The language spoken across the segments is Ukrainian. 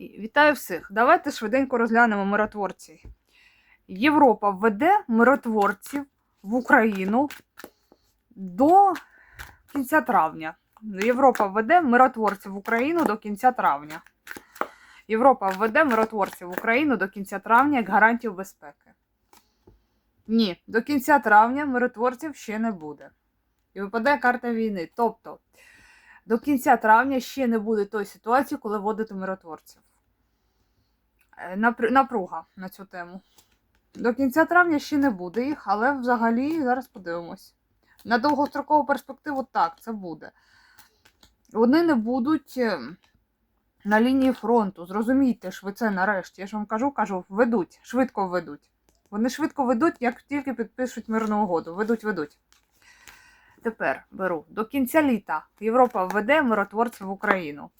Вітаю всіх! Давайте швиденько розглянемо миротворці. Європа введе миротворців в Україну до кінця травня. Європа введе миротворців в Україну до кінця травня. Європа введе миротворців в Україну до кінця травня як гарантію безпеки. Ні, до кінця травня миротворців ще не буде. І випадає карта війни. Тобто, до кінця травня ще не буде тої ситуації, коли вводити миротворців. Е, напр- Напруга на цю тему. До кінця травня ще не буде їх, але взагалі зараз подивимось. На довгострокову перспективу так, це буде. Вони не будуть е, на лінії фронту. Зрозумійте ж ви це нарешті. Я ж вам кажу, кажу, ведуть, швидко ведуть. Вони швидко ведуть, як тільки підпишуть мирну угоду. Ведуть, ведуть. Тепер беру до кінця літа Європа введе миротворців в Україну,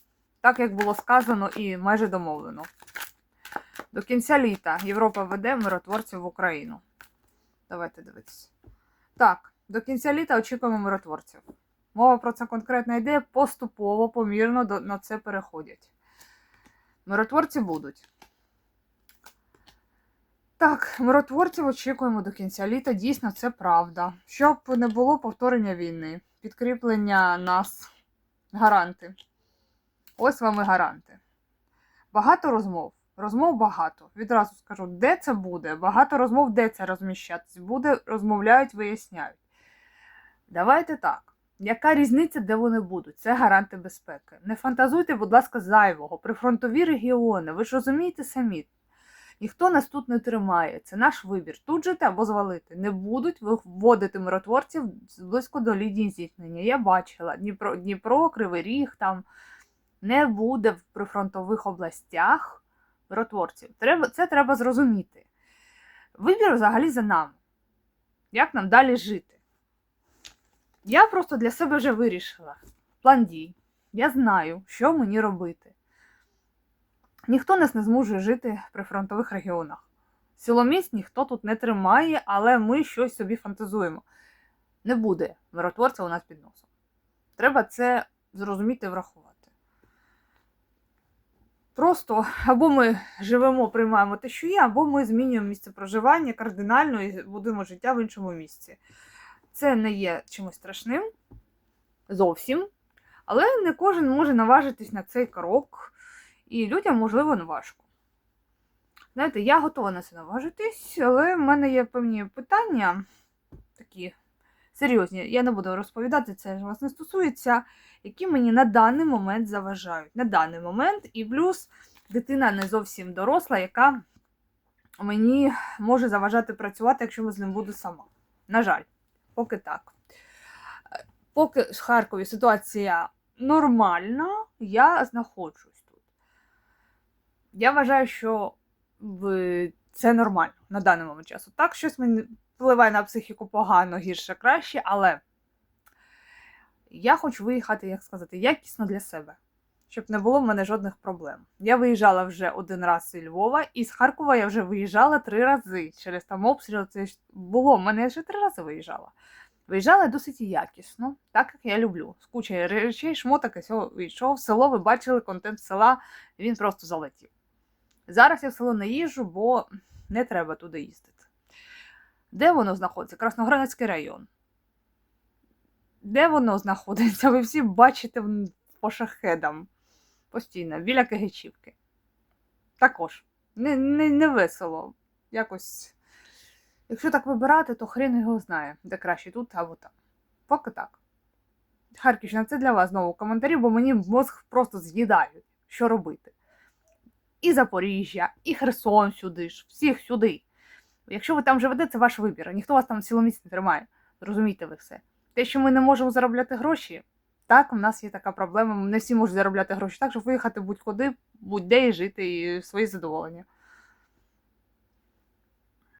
так як було сказано і майже домовлено. До кінця літа Європа веде миротворців в Україну. Давайте дивитися. Так, до кінця літа очікуємо миротворців. Мова про це конкретна ідея поступово, помірно на це переходять. Миротворці будуть. Так, миротворців очікуємо до кінця літа. Дійсно, це правда. Щоб не було повторення війни, підкріплення нас, гаранти. Ось вам і гаранти. Багато розмов. Розмов багато. Відразу скажу, де це буде. Багато розмов, де це розміщатись. Буде, розмовляють, виясняють. Давайте так. Яка різниця, де вони будуть? Це гаранти безпеки. Не фантазуйте, будь ласка, зайвого. Прифронтові регіони, ви ж розумієте самі. Ніхто нас тут не тримає. Це наш вибір. Тут жити або звалити. Не будуть вводити миротворців близько до лінії зіткнення. Я бачила Дніпро, Дніпро, Кривий Ріг там не буде в прифронтових областях миротворців. Треба, це треба зрозуміти. Вибір взагалі за нами. Як нам далі жити? Я просто для себе вже вирішила. План дій. Я знаю, що мені робити. Ніхто нас не зможе жити при фронтових регіонах. Силоміць ніхто тут не тримає, але ми щось собі фантазуємо. Не буде миротворця у нас під носом. Треба це зрозуміти і врахувати. Просто або ми живемо, приймаємо те, що є, або ми змінюємо місце проживання кардинально і будуємо життя в іншому місці. Це не є чимось страшним зовсім, але не кожен може наважитись на цей крок, і людям, можливо, не важко. Знаєте, я готова на це наважитись, але в мене є певні питання, серйозні. Я не буду розповідати, це ж вас не стосується, які мені на даний момент заважають. На даний момент, і плюс дитина не зовсім доросла, яка мені може заважати працювати, якщо я з ним буду сама. На жаль, поки так. Поки в Харкові ситуація нормальна, я знаходжусь тут. Я вважаю, що в- це нормально на даний момент часу. Так, щось мені впливає на психіку погано, гірше, краще, але я хочу виїхати, як сказати, якісно для себе, щоб не було в мене жодних проблем. Я виїжджала вже один раз зі Львова, і з Харкова я вже виїжджала три рази. Через там обстріл це було. в мене вже три рази виїжджала. Виїжджала досить якісно, так як я люблю. З кучою речей, шмоток, і всього вийшов. В село ви бачили контент села, він просто залетів. Зараз я в село не їжджу, бо не треба туди їздити. Де воно знаходиться? Красноградський район. Де воно знаходиться? Ви всі бачите по шахедам постійно, біля Кигичівки. Також. Не, не, не весело. Якось. Якщо так вибирати, то хрен його знає, де краще тут або там. Поки так. Харківщина, це для вас знову коментарі, бо мені мозг просто з'їдають, що робити. І Запоріжжя, і Херсон сюди ж, всіх сюди. Якщо ви там живете, це ваш вибір. Ніхто вас там ціломіць не тримає. Розумієте ви все. Те, що ми не можемо заробляти гроші, так, у нас є така проблема. Не всі можуть заробляти гроші так, щоб виїхати будь-куди, будь-де і жити і своє задоволення.